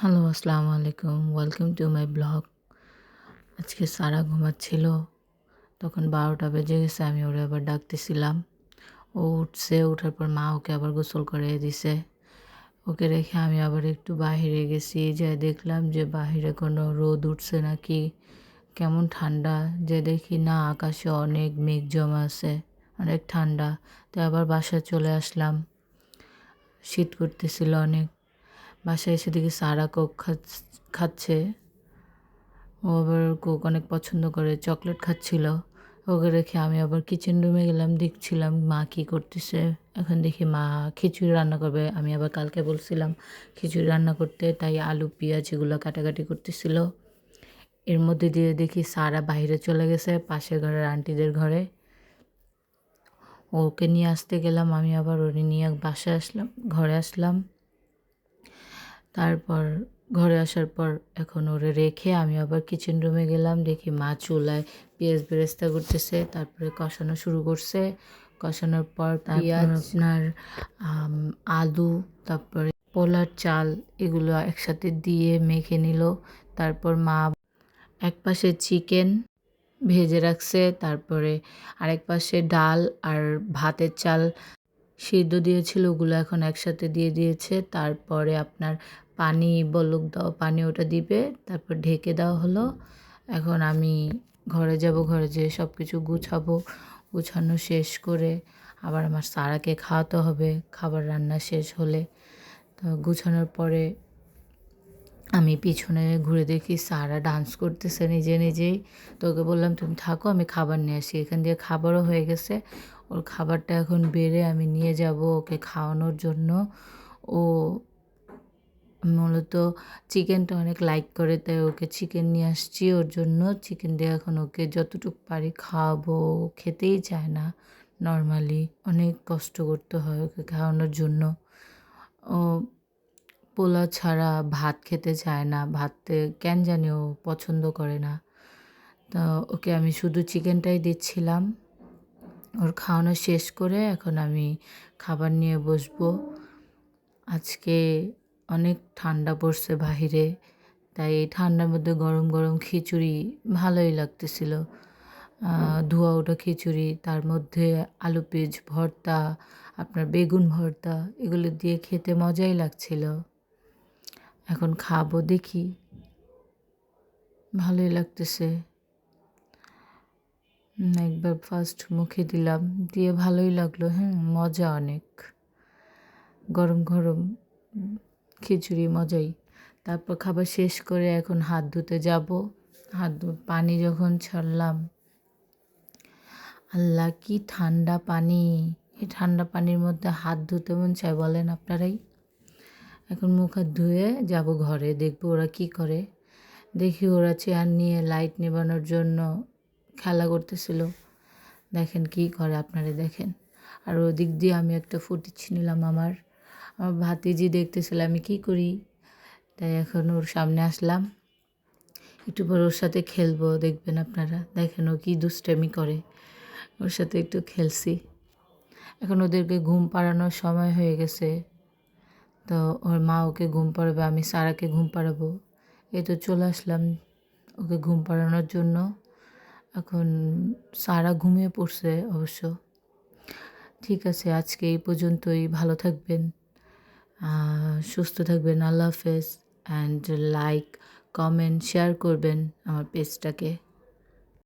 Hello, আসসালামু আলাইকুম। Welcome to my blog আজকে সারা ঘুমাচ্ছিল। তখন বারোটা বেজে গেছে, আমি ওরে আবার ডাকতেছিলাম। ও উঠছে ওঠার পর মা ওকে আবার গোসল করে দিছে। ওকে রেখে আমি আবার একটু বাহিরে গেছি। যে দেখলাম যে বাহিরে কোনো রোদ উঠছে নাকি। কেমন ঠান্ডা, যে দেখি না, আকাশে অনেক মেঘ জমা আছে, অনেক ঠান্ডা। তো আবার বাসায় চলে আসলাম। শীত করতেছিল অনেক। বাসায় এসে দেখি সারা কোক খাচ্ছে। ও আবার কোক অনেক পছন্দ করে, চকলেট খাচ্ছিল। ওকে রেখে আমি আবার কিচেন রুমে গেলাম, দেখছিলাম মা কী করতেছে। এখন দেখি মা খিচুড়ি রান্না করবে। আমি আবার কালকে বলছিলাম খিচুড়ি রান্না করতে, তাই আলু, পেঁয়াজ এগুলো কাটাকাটি করতেছিল। এর মধ্যে দিয়ে দেখি সারা বাইরে চলে গেছে, পাশের ঘরের আন্টিদের ঘরে। ওকে নিয়ে আসতে গেলাম, আমি আবার ওরে নিয়ে বাসায় আসলাম, ঘরে আসলাম। তারপর ঘরে আসার পর এখন ওরে রেখে আমি আবার কিচেন রুমে গেলাম দেখি মা চুলায় পেঁয়াজ বেরেস্তা করতেছে তারপরে কষানো শুরু করছে। কষানোর পর পেঁয়াজ আপনার আলু তারপরে পোলার চাল এগুলো একসাথে দিয়ে মেখে নিল। তারপর মা এক পাশে চিকেন ভেজে রাখছে তারপরে আরেক পাশে ডাল আর ভাতের চাল সিদ্ধ দিয়েছিল, ওগুলো এখন একসাথে দিয়ে দিয়েছে। তারপরে আপনার পানি, বলক দাও, পানি ওটা দিবে, তারপর ঢেকে দেওয়া হলো। এখন আমি ঘরে যাব, ঘরে যেয়ে সব কিছু গুছাবো। গুছানো শেষ করে আবার আমার সারাকে খাওয়াতে হবে। খাবার রান্না শেষ হলে। তো গুছানোর পরে আমি পিছনে ঘুরে দেখি সারা ডান্স করতেছে নিজে নিজেই। তোকে বললাম, তুমি থাকো, আমি খাবার নিয়ে আসি। এখান দিয়ে খাবারও হয়ে গেছে। ওর খাবারটা এখন বেড়ে আমি নিয়ে যাব ওকে খাওয়ানোর জন্য। ও মূলত চিকেনটা অনেক লাইক করে, তাই ওকে চিকেন নিয়ে আসছি ওর জন্য। চিকেন দিয়ে এখন ওকে যতটুকু পারি খাওয়াবো খেতেই চায় না নর্মালি অনেক কষ্ট করতে হয় ওকে খাওয়ানোর জন্য। ও পোলা ছাড়া ভাত খেতে চায় না ভাতে কেন জানি ও পছন্দ করে না। তো ওকে আমি শুধু চিকেনটাই দিচ্ছিলাম। ওর খাওয়ানো শেষ করে এখন আমি খাবার নিয়ে বসবো। আজকে অনেক ঠান্ডা পড়ছে বাহিরে, তাই এই ঠান্ডার মধ্যে গরম গরম খিচুড়ি ভালোই লাগতেছিল। ধোয়া ওঠা খিচুড়ি, তার মধ্যে আলু পেঁয়াজ ভর্তা, আপনার বেগুন ভর্তা, এগুলো দিয়ে খেতে মজাই লাগছিল। এখন খাব দেখি, ভালোই লাগতেছে। একবার ফার্স্ট মুখে দিলাম, দিয়ে ভালোই লাগল হ্যাঁ মজা অনেক। গরম গরম খিচুড়ি মজাই। তারপর খাবার শেষ করে এখন হাত ধুতে যাব। হাত পানি যখন ছাড়লাম, আল্লাহ কি ঠান্ডা পানি। এই ঠান্ডা পানির মধ্যে হাত ধুতে মন চায় বলেন আপনারাই। এখন মুখ হাত ধুয়ে যাব ঘরে, দেখব ওরা কি করে। দেখি ওরা চেয়ার নিয়ে লাইট নেবানোর জন্য খেলা করতেছিল। দেখেন কি করে আপনারা দেখেন। আর ওদিক দিয়ে আমি একটা ফুটিচ্ছি নিলাম আমার। আমার ভাতিজি দেখতেছিল আমি কি করি? তাই এখন ওর সামনে আসলাম। একটু পর ওর সাথে খেলব, দেখবেন আপনারা। দেখেন ও কী দুষ্টামি করে। ওর সাথে একটু খেলছি। এখন ওদেরকে ঘুম পাড়ানোর সময় হয়ে গেছে। তো ওর মা ওকে ঘুম পাড়াবে, আমি সারাকে ঘুম পাড়াবো। এই তো চলে আসলাম ওকে ঘুম পাড়ানোর জন্য। এখন সারা ঘুমিয়ে পড়ছে অবশ্য। ঠিক আছে, আজকে এই পর্যন্তই। ভালো থাকবেন সুস্থ থাকবেন। আল্লাহ হাফেজ। অ্যান্ড লাইক কমেন্ট শেয়ার করবেন আমার পেজটাকে